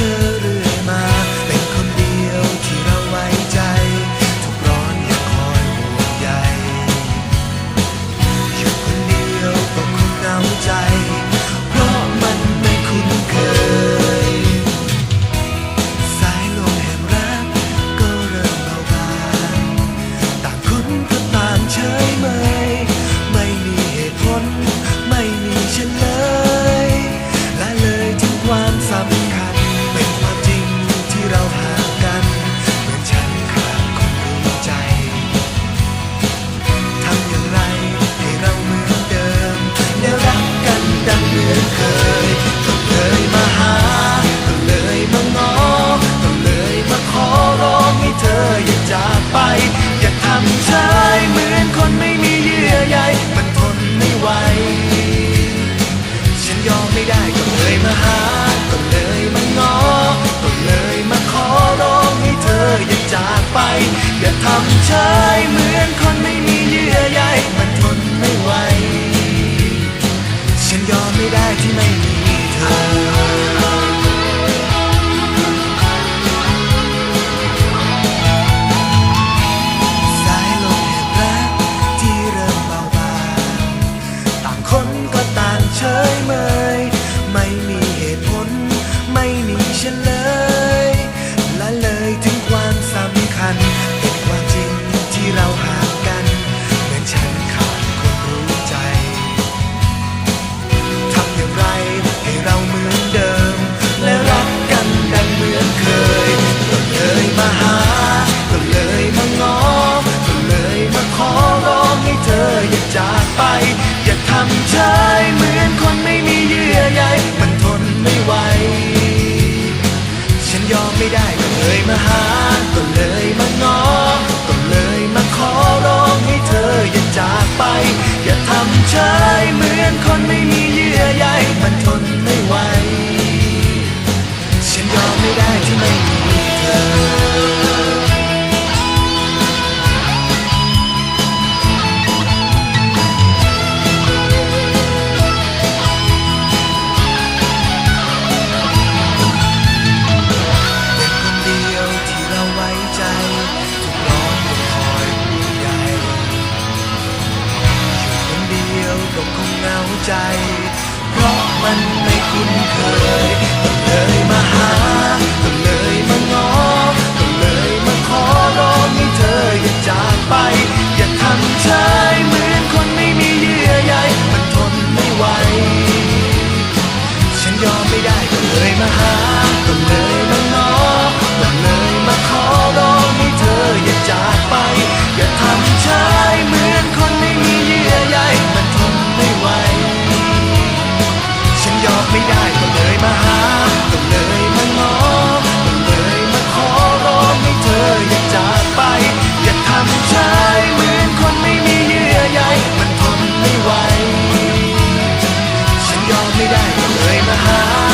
after ำเชยเหมือนคนไม่มีเยื่อใยมันทนไม่ไหว ฉันยอมไม่ได้ที่ไม่มี ไป อย่าทำเฉยเหมือนคนไม่มีเยื่อใยมันทนไม่ไหว ฉันยอมไม่ได้ก็เลยมาหา ก็เลยมางอก็เลยมาขอร้องให้เธออย่าจากไป อย่าทำเฉยเหมือนคนไม่มีเยื่อใยมันทนไม่ไหว ฉันยอมไม่ได้ที่ไม่มีเธอ one. high.